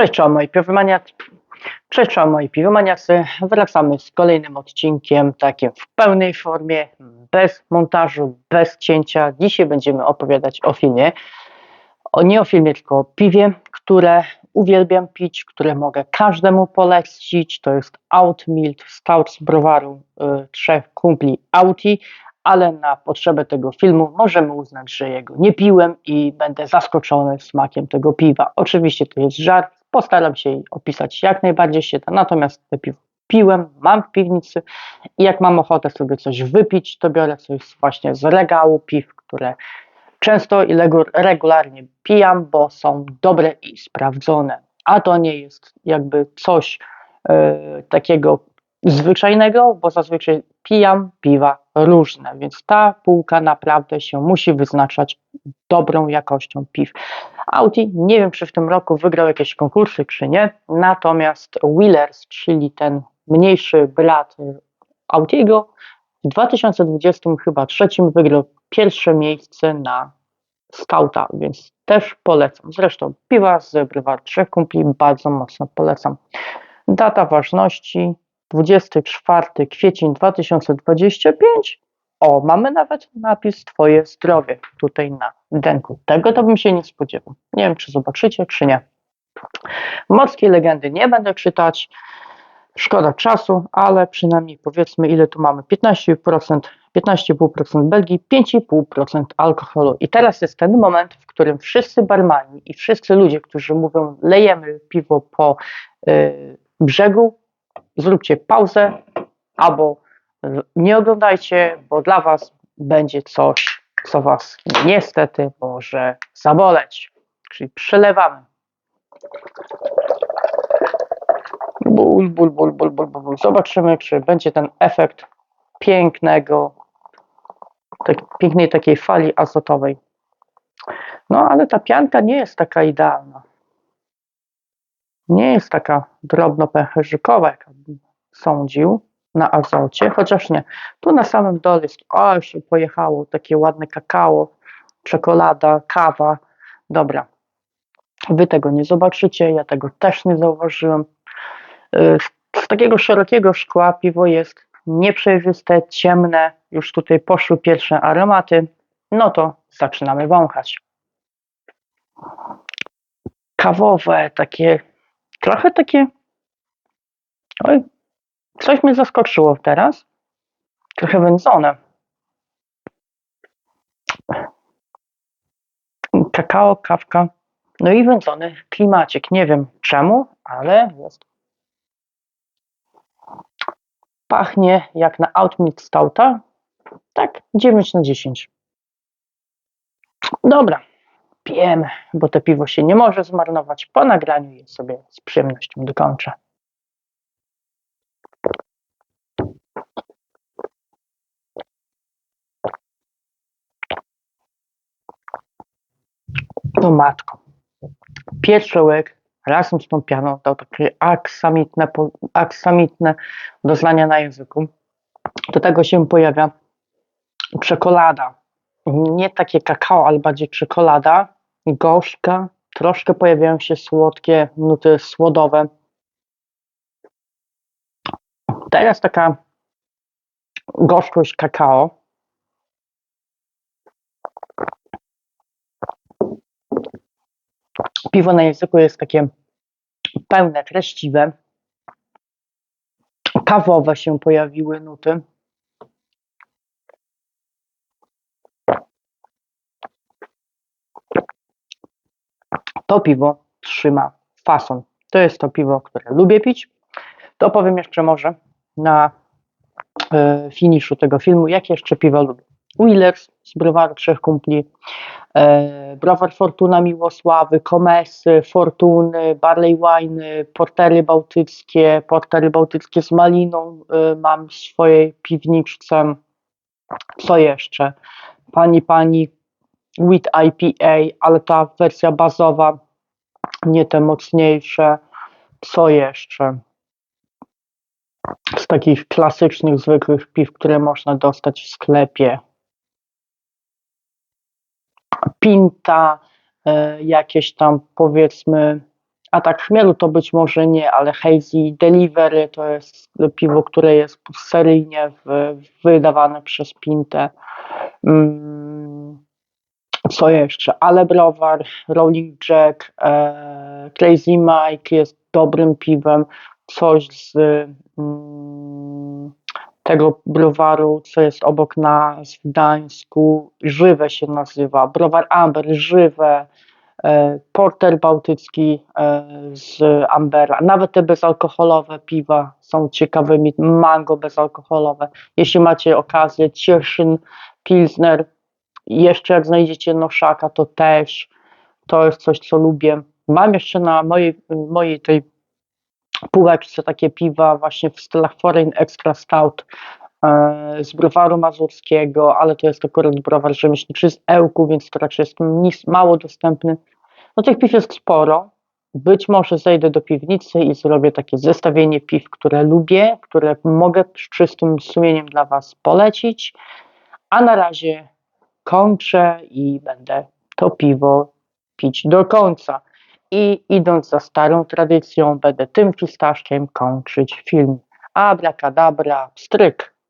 Cześć, moi piwomaniacy. Cześć, moi piwomaniacy. Wracamy z kolejnym odcinkiem, takim w pełnej formie, bez montażu, bez cięcia. Dzisiaj będziemy opowiadać o filmie, o, nie o filmie, tylko o piwie, które uwielbiam pić, które mogę każdemu polecić. To jest Outmilt Stout z browaru y, trzech kumpli Auti, ale na potrzebę tego filmu możemy uznać, że jego nie piłem i będę zaskoczony smakiem tego piwa. Oczywiście to jest żart, postaram się opisać jak najbardziej się da, natomiast to piwo piłem, mam w piwnicy i jak mam ochotę sobie coś wypić, to biorę coś właśnie z regału piw, które często i regularnie pijam, bo są dobre i sprawdzone. A to nie jest jakby coś e, takiego zwyczajnego, bo zazwyczaj pijam piwa różne, więc ta półka naprawdę się musi wyznaczać dobrą jakością piw. Audi, nie wiem czy w tym roku wygrał jakieś konkursy, czy nie, natomiast Wheelers, czyli ten mniejszy brat Audiego, w 2020 chyba trzecim wygrał pierwsze miejsce na Stouta, więc też polecam. Zresztą piwa z Brywar Trzech Kumpli bardzo mocno polecam. Data ważności 24 kwiecień 2025. O, mamy nawet napis Twoje zdrowie tutaj na denku. Tego to bym się nie spodziewał. Nie wiem, czy zobaczycie, czy nie. Morskie legendy nie będę czytać. Szkoda czasu, ale przynajmniej powiedzmy, ile tu mamy: 15%, 15,5% Belgii, 5,5% alkoholu. I teraz jest ten moment, w którym wszyscy barmani i wszyscy ludzie, którzy mówią, lejemy piwo po yy, brzegu, zróbcie pauzę albo nie oglądajcie, bo dla Was będzie coś, co Was niestety może zaboleć. Czyli przelewamy. Ból, ból, ból, ból, ból, ból. Zobaczymy, czy będzie ten efekt pięknego, tak, pięknej takiej fali azotowej. No, ale ta pianka nie jest taka idealna nie jest taka drobno-pęcherzykowa, jak sądził na azocie, chociaż nie. Tu na samym dole jest, o, już pojechało, takie ładne kakao, czekolada, kawa. Dobra, wy tego nie zobaczycie, ja tego też nie zauważyłem. Y, z takiego szerokiego szkła piwo jest nieprzejrzyste, ciemne, już tutaj poszły pierwsze aromaty, no to zaczynamy wąchać. Kawowe, takie trochę takie. Oj, coś mnie zaskoczyło teraz. Trochę wędzone. Kakao, kawka. No i wędzony klimacik. Nie wiem czemu, ale jest. Pachnie jak na Outmeat Stouta. Tak, 9 na 10. Dobra pijemy, bo to piwo się nie może zmarnować. Po nagraniu je sobie z przyjemnością dokończę. No matko. Pierwszy łyk razem z tą pianą dał takie aksamitne, aksamitne doznania na języku. Do tego się pojawia czekolada. Nie takie kakao, ale bardziej czekolada gorzka, troszkę pojawiają się słodkie nuty słodowe. Teraz taka gorzkość kakao. Piwo na języku jest takie pełne, treściwe. Kawowe się pojawiły nuty. To piwo trzyma fason. To jest to piwo, które lubię pić. To powiem jeszcze może na e, finiszu tego filmu, jakie jeszcze piwo lubię. Willers z browaru Trzech Kumpli, e, browar Fortuna Miłosławy, Komesy, Fortuny, Barley Wine, Portery Bałtyckie, Portery Bałtyckie z Maliną e, mam w swojej piwniczce. Co jeszcze? Pani, pani with IPA, ale ta wersja bazowa, nie te mocniejsze. Co jeszcze? Z takich klasycznych, zwykłych piw, które można dostać w sklepie. Pinta, e, jakieś tam powiedzmy A tak chmielu to być może nie, ale Hazy Delivery to jest piwo, które jest seryjnie wydawane przez Pintę. Co jeszcze? Ale Browar, Rolling Jack, e, Crazy Mike jest dobrym piwem. Coś z mm, tego browaru, co jest obok nas w Gdańsku. Żywe się nazywa. Browar Amber, żywe. E, porter bałtycki e, z Ambera. Nawet te bezalkoholowe piwa są ciekawymi. Mango bezalkoholowe. Jeśli macie okazję, Cieszyn, Pilsner. Jeszcze jak znajdziecie Noszaka, to też to jest coś, co lubię. Mam jeszcze na mojej, mojej tej półeczce takie piwa właśnie w stylach Foreign Extra Stout e, z browaru mazurskiego, ale to jest akurat browar rzemieślniczy z Ełku, więc to raczej jest nis, mało dostępny. No tych piw jest sporo. Być może zejdę do piwnicy i zrobię takie zestawienie piw, które lubię, które mogę z czystym sumieniem dla Was polecić. A na razie kończę i będę to piwo pić do końca. I idąc za starą tradycją, będę tym fistaszkiem kończyć film. Abracadabra, stryk.